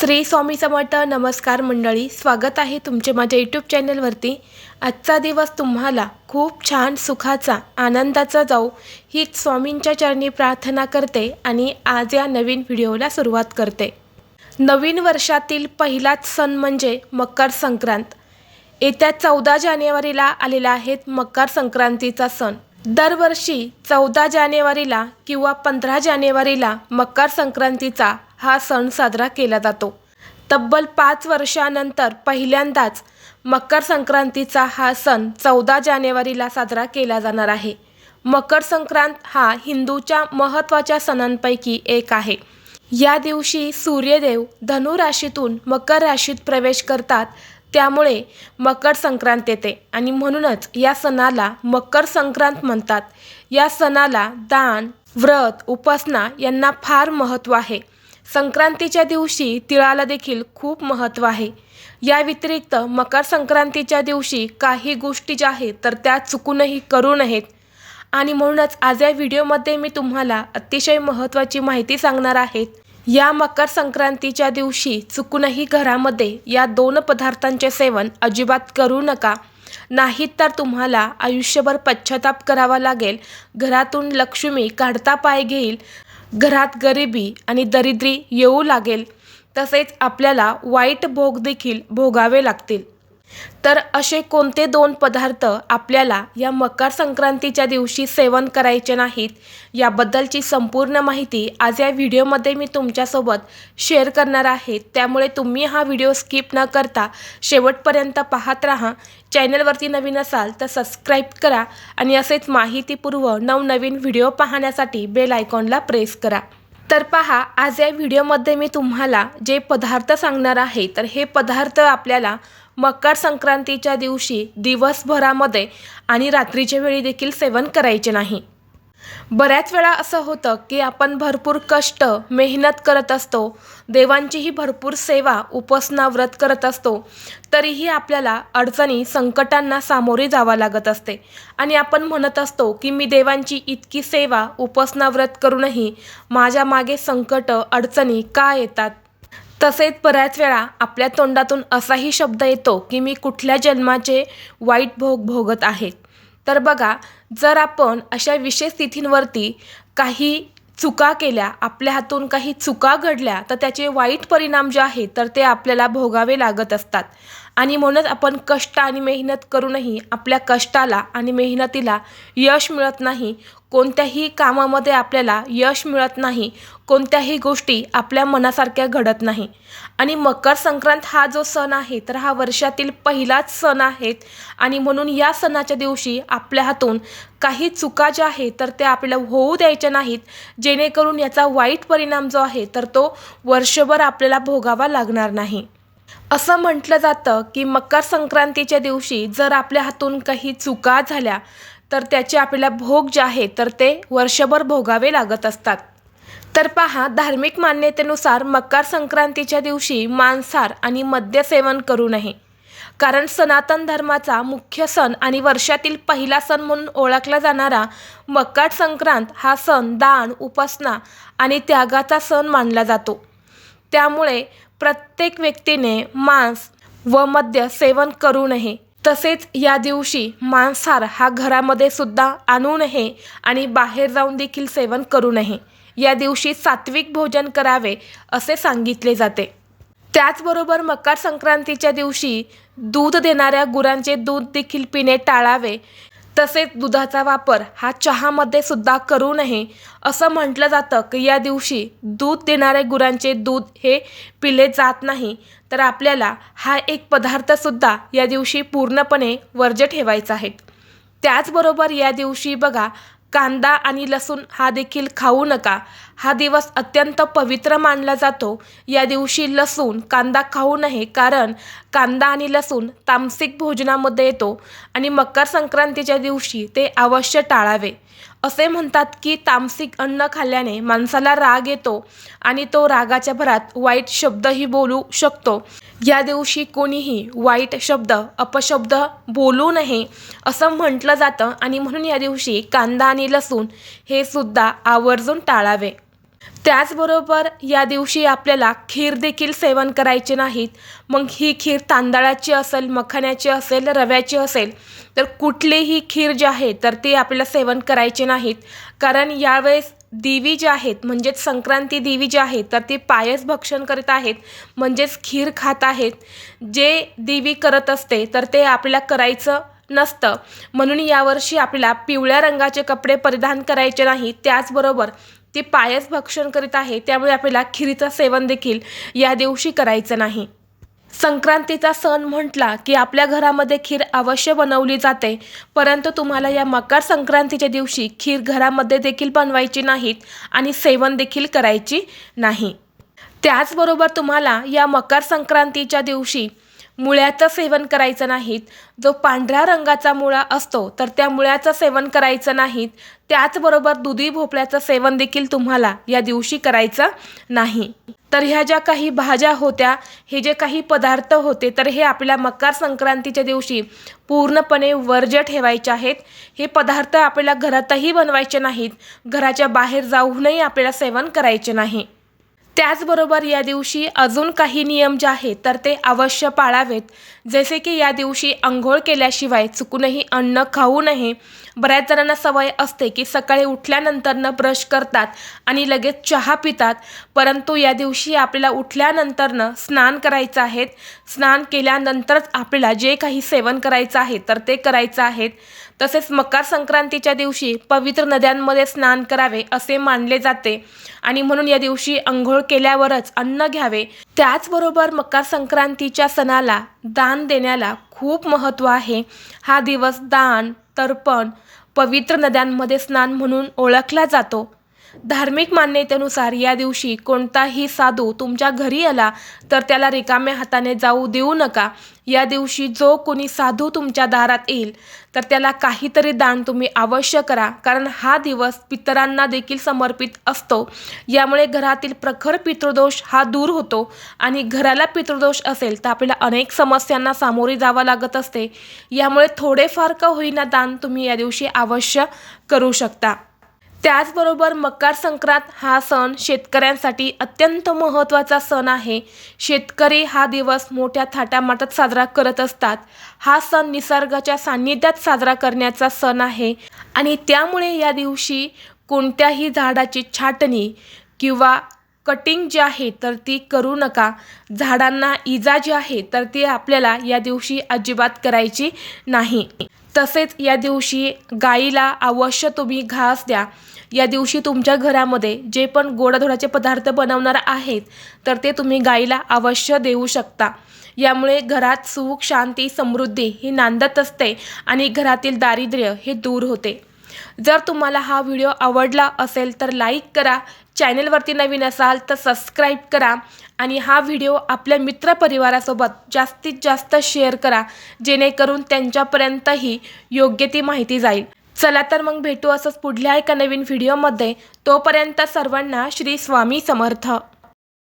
श्री स्वामी समर्थ नमस्कार मंडळी स्वागत आहे तुमचे माझ्या यूट्यूब चॅनलवरती. आजचा दिवस तुम्हाला खूप छान सुखाचा आनंदाचा जाऊ ही स्वामींच्या चरणी प्रार्थना करते आणि आज या नवीन व्हिडिओला सुरुवात करते. नवीन वर्षातील पहिलाच सण म्हणजे मकर संक्रांत. येत्या चौदा जानेवारीला आलेला आहे मकर संक्रांतीचा सण. दरवर्षी चौदा जानेवारीला किंवा पंधरा जानेवारीला मकर संक्रांतीचा हा सण साजरा केला जातो. तब्बल पाच वर्षानंतर पहिल्यांदाच मकर संक्रांतीचा हा सण चौदा जानेवारीला साजरा केला जाणार आहे. मकर संक्रांत हा हिंदूच्या महत्त्वाच्या सणांपैकी एक आहे. या दिवशी सूर्यदेव धनु राशीतून मकर राशीत प्रवेश करतात त्यामुळे मकर संक्रांत येते. आणि म्हणूनच या सणाला मकर संक्रांत म्हणतात. या सणाला दान व्रत उपासना यांना फार महत्त्व आहे. संक्रांतीच्या दिवशी तिळाला देखील खूप महत्त्व आहे. या व्यतिरिक्त मकर संक्रांतीच्या दिवशी काही गोष्टी ज्या आहेत तर त्या चुकूनही करू नयेत. आणि म्हणूनच आज या व्हिडिओमध्ये मी तुम्हाला अतिशय महत्त्वाची माहिती सांगणार आहेत या मकर संक्रांतीच्या दिवशी चुकूनही घरामध्ये या दोन पदार्थांचे सेवन अजिबात करू नका. नाहीत तर तुम्हाला आयुष्यभर पश्चाताप करावा लागेल. घरातून लक्ष्मी काढता पाय घेईल. घरात गरिबी आणि दरिद्री येऊ लागेल तसेच आपल्याला वाईट भोग देखील भोगावे लागतील. तर असे कोणते दोन पदार्थ आपल्याला या मकर संक्रांतीच्या दिवशी सेवन करायचे नाहीत याबद्दलची संपूर्ण माहिती आज या व्हिडिओमध्ये मी तुमच्यासोबत शेअर करणार आहे. त्यामुळे तुम्ही हा व्हिडिओ स्किप न करता शेवटपर्यंत पाहत राहा. चॅनलवरती नवीन असाल तर सबस्क्राईब करा आणि असेच माहितीपूर्व नवनवीन व्हिडिओ पाहण्यासाठी बेल आयकॉनला प्रेस करा. तर पहा आज या व्हिडिओमध्ये मी तुम्हाला जे पदार्थ सांगणार आहे तर हे पदार्थ आपल्याला मकर संक्रांतीच्या दिवशी दिवसभरामध्ये आणि रात्रीच्या वेळी देखील सेवन करायचे नाही. बऱ्याच वेळा असं होतं की आपण भरपूर कष्ट मेहनत करत असतो देवांचीही भरपूर सेवा उपासना व्रत करत असतो तरीही आपल्याला अडचणी संकटांना सामोरे जावं लागत असते. आणि आपण म्हणत असतो की मी देवांची इतकी सेवा उपासना व्रत करूनही माझ्या मागे संकट अडचणी का येतात? तसेच बऱ्याच वेळा आपल्या तोंडातून असाही शब्द येतो की मी कुठल्या जन्माचे वाईट भोग भोगत आहे. तर बघा जर आपण अशा विशेष तिथींवरती काही चुका केल्या आपल्या हातून काही चुका घडल्या तर त्याचे वाईट परिणाम जे आहेत तर ते आपल्याला भोगावे लागत असतात. आणि म्हणूनच आपण कष्ट आणि मेहनत करूनही आपल्या कष्टाला आणि मेहनतीला यश मिळत नाही. कोणत्याही कामामध्ये आपल्याला यश मिळत नाही कोणत्याही गोष्टी आपल्या मनासारख्या घडत नाही. आणि मकर संक्रांत हा जो सण आहे तर हा वर्षातील पहिलाच सण आहे आणि म्हणून या सणाच्या दिवशी आपल्या हातून काही चुका ज्या आहेत तर त्या आपल्याला होऊ द्यायच्या नाहीत. जेणेकरून याचा वाईट परिणाम जो आहे तर तो वर्षभर आपल्याला भोगावा लागणार नाही. असं म्हटलं जातं की मकर संक्रांतीच्या दिवशी जर आपल्या हातून काही चुका झाल्या तर त्याचे आपल्याला भोग जे आहे तर ते वर्षभर भोगावे लागत असतात. तर पहा धार्मिक मान्यतेनुसार मकर संक्रांतीच्या दिवशी मांसाहार आणि मद्य सेवन करू नये. कारण सनातन धर्माचा मुख्य सण आणि वर्षातील पहिला सण म्हणून ओळखला जाणारा मकर संक्रांत हा सण दान उपासना आणि त्यागाचा सण मानला जातो. त्यामुळे प्रत्येक व्यक्तीने मांस व मद्य सेवन करू नये. तसेच या दिवशी मांसाहार हा घरामध्ये सुद्धा आणू नये आणि बाहेर जाऊन देखील सेवन करू नये. या दिवशी सात्विक भोजन करावे असे सांगितले जाते. त्याचबरोबर मकर संक्रांतीच्या दिवशी दूध देणाऱ्या गुरांचे दूध देखील पिणे टाळावे. तसेच दुधाचा वापर हा चहामध्ये सुद्धा करू नये. असं म्हटलं जातं की या दिवशी दूध देणाऱ्या गुरांचे दूध हे पिले जात नाही. तर आपल्याला हा एक पदार्थसुद्धा या दिवशी पूर्णपणे वर्ज्य ठेवायचा आहे. त्याचबरोबर या दिवशी बघा कांदा आणि लसूण हा देखील खाऊ नका. हा दिवस अत्यंत पवित्र मानला जातो. या दिवशी लसूण कांदा खाऊ नये कारण कांदा आणि लसूण तामसिक भोजनामध्ये येतो आणि मकर संक्रांतीच्या दिवशी ते अवश्य टाळावे. असे म्हणतात की तामसिक अन्न खाल्ल्याने माणसाला राग येतो आणि तो रागाच्या भरात वाईट शब्दही बोलू शकतो. या दिवशी कोणीही वाईट शब्द अपशब्द बोलू नये असं म्हटलं जातं आणि म्हणून या दिवशी कांदा आणि लसूण हे सुद्धा आवर्जून टाळावे. त्याचबरोबर या दिवशी आपल्याला खीर देखील सेवन करायचे नाहीत. मग ही खीर तांदळाची असेल मखण्याची असेल रव्याची असेल तर कुठलीही खीर जी आहे तर ती आपल्याला सेवन करायचे नाहीत. कारण यावेळेस देवी जी आहेत म्हणजेच संक्रांती देवी जी आहेत तर ती पायस भक्षण करीत आहेत म्हणजेच खीर खात आहेत. जे देवी करत असते तर ते आपल्याला करायचं नसतं. म्हणून यावर्षी आपल्याला पिवळ्या रंगाचे कपडे परिधान करायचे नाही. त्याचबरोबर ती पायस भक्षण करीत आहे त्यामुळे आपल्याला खिरीचं सेवन देखील या दिवशी करायचं नाही. संक्रांतीचा सण म्हटला की आपल्या घरामध्ये खीर अवश्य बनवली जाते परंतु तुम्हाला या मकर संक्रांतीच्या दिवशी खीर घरामध्ये देखील बनवायची नाहीत आणि सेवन देखील करायची नाही. त्याचबरोबर तुम्हाला या मकर संक्रांतीच्या दिवशी मुळ्याचं सेवन करायचं नाहीत. जो पांढऱ्या रंगाचा मुळा असतो तर त्या मुळ्याचं सेवन करायचं नाहीत. त्याचबरोबर दुधी भोपळ्याचं सेवन देखील तुम्हाला या दिवशी करायचं नाही. तर ह्या ज्या काही भाज्या होत्या हे जे काही पदार्थ होते तर हे आपल्या मकर संक्रांतीच्या दिवशी पूर्णपणे वर्ज्य ठेवायचे आहेत. हे पदार्थ आपल्याला घरातही बनवायचे नाहीत. घराच्या बाहेर जाऊनही आपल्याला सेवन करायचे नाही. त्याचबरोबर या दिवशी अजून काही नियम जे आहेत तर ते अवश्य पाळावेत. जसे की या दिवशी आंघोळ केल्याशिवाय चुकूनही अन्न खाऊ नये. बऱ्याच जणांना सवय असते की सकाळी उठल्यानंतरनं ब्रश करतात आणि लगेच चहा पितात. परंतु या दिवशी आपल्याला उठल्यानंतरनं स्नान करायचं आहे स्नान केल्यानंतरच आपल्याला जे काही सेवन करायचं आहे तर ते करायचं आहे तसेच मकर संक्रांतीच्या दिवशी पवित्र नद्यांमध्ये स्नान करावे असे मानले जाते. आणि म्हणून या दिवशी आंघोळ केल्यावरच अन्न घ्यावे. त्याचबरोबर मकर संक्रांतीच्या सणाला दान देण्याला खूप महत्त्व आहे. हा दिवस दान तर्पण पवित्र नद्यांमध्ये स्नान म्हणून ओळखला जातो. धार्मिक मान्यतेनुसार या दिवशी कोणताही साधू तुमच्या घरी आला तर त्याला रिकाम्या हाताने जाऊ देऊ नका. या दिवशी जो कोणी साधू तुमच्या दारात येईल तर त्याला काहीतरी दान तुम्ही अवश्य करा कारण हा दिवस पितरांना देखील समर्पित असतो. यामुळे घरातील प्रखर पितृदोष हा दूर होतो आणि घराला पितृदोष असेल तर आपल्याला अनेक समस्यांना सामोरे जावं लागत असते. यामुळे थोडेफार का होईना दान तुम्ही या दिवशी अवश्य करू शकता. त्याचबरोबर मकर संक्रांत हा सण शेतकऱ्यांसाठी अत्यंत महत्त्वाचा सण आहे. शेतकरी हा दिवस मोठ्या थाटामाटात साजरा करत असतात. हा सण निसर्गाच्या सान्निध्यात साजरा करण्याचा सण आहे आणि त्यामुळे या दिवशी कोणत्याही झाडाची छाटणी किंवा कटिंग जी आहे तर ती करू नका. झाडांना इजा जी आहे तर ती आपल्याला या दिवशी अजिबात करायची नाही. तसेच या दिवशी गाईला अवश्य तुम्ही घास द्या. या दिवशी तुमच्या घरामध्ये जे पण गोडाधोडाचे पदार्थ बनवणार आहेत तर ते तुम्ही गाईला अवश्य देऊ शकता. यामुळे घरात सुख शांती समृद्धी ही नांदत असते आणि घरातील दारिद्र्य हे दूर होते. जर तुम्हाला हा व्हिडिओ आवडला असेल तर लाईक करा चॅनलवरती नवीन असाल तर सबस्क्राईब करा आणि हा व्हिडिओ आपल्या मित्रपरिवारासोबत जास्तीत जास्त शेअर करा जेणेकरून त्यांच्यापर्यंतही योग्य ती माहिती जाईल. चला तर मग भेटू असंच पुढल्या एका नवीन व्हिडिओमध्ये. तोपर्यंत सर्वांना श्री स्वामी समर्थ.